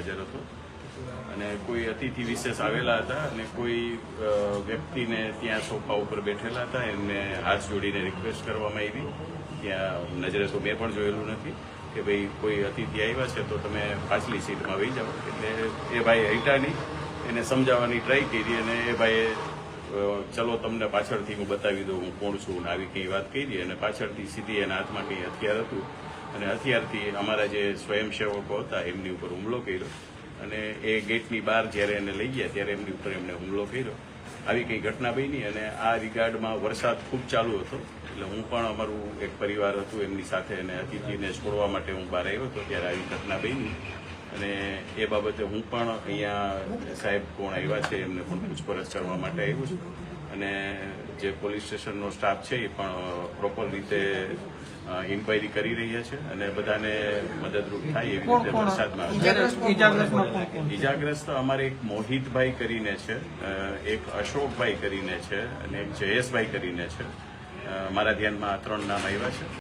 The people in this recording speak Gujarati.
હાજર હતો. અને કોઈ અતિથિ વિશેષ આવેલા હતા અને કોઈ વ્યક્તિને ત્યાં સોફા ઉપર બેઠેલા હતા. એમને હાથ જોડીને રિક્વેસ્ટ કરવામાં આવી. ત્યાં નજરે તો મેં પણ જોયેલું નથી કે ભાઈ કોઈ અતિથિ આવ્યા છે તો તમે પાછલી સીટમાં વહી જાઓ. એટલે એ ભાઈ હૈટા એને સમજાવવાની ટ્રાય કરી અને એ ભાઈએ ચલો, તમને પાછળથી હું બતાવી દઉં હું કોણ છું ને આવી કઈ વાત કરી. અને પાછળથી સીધી એના હાથમાં કંઈ હથિયાર હતું અને હથિયારથી અમારા જે સ્વયંસેવકો હતા, એમની ઉપર હુમલો કર્યો. અને એ ગેટની બહાર જ્યારે એને લઈ ગયા, ત્યારે એમની ઉપર એમને હુમલો કર્યો. આવી કંઈ ઘટના બની અને આ રિગાર્ડમાં વરસાદ ખૂબ ચાલુ હતો. એટલે હું પણ અમારું એક પરિવાર હતું, એમની સાથે અને અતિથિને છોડવા માટે હું બહાર આવ્યો હતો, ત્યારે આવી ઘટના બની. અને એ બાબતે હું પણ અહીંયા સાહેબ કોણ આવ્યા છે, એમને પણ પૂછપરછ કરવા માટે આવ્યો છું. અને જે પોલીસ સ્ટેશનનો સ્ટાફ છે એ પણ પ્રોપર રીતે ઇન્ક્વાયરી કરી રહ્યા છે અને બધાને મદદરૂપ થાય એવી રીતે વરસાદમાં? ઈજાગ્રસ્ત અમારે એક મોહિતભાઈ કરીને છે એક અશોકભાઈ કરીને છે અને એક જયેશભાઈ કરીને છે. મારા ધ્યાનમાં આ ત્રણ નામ આવ્યા છે.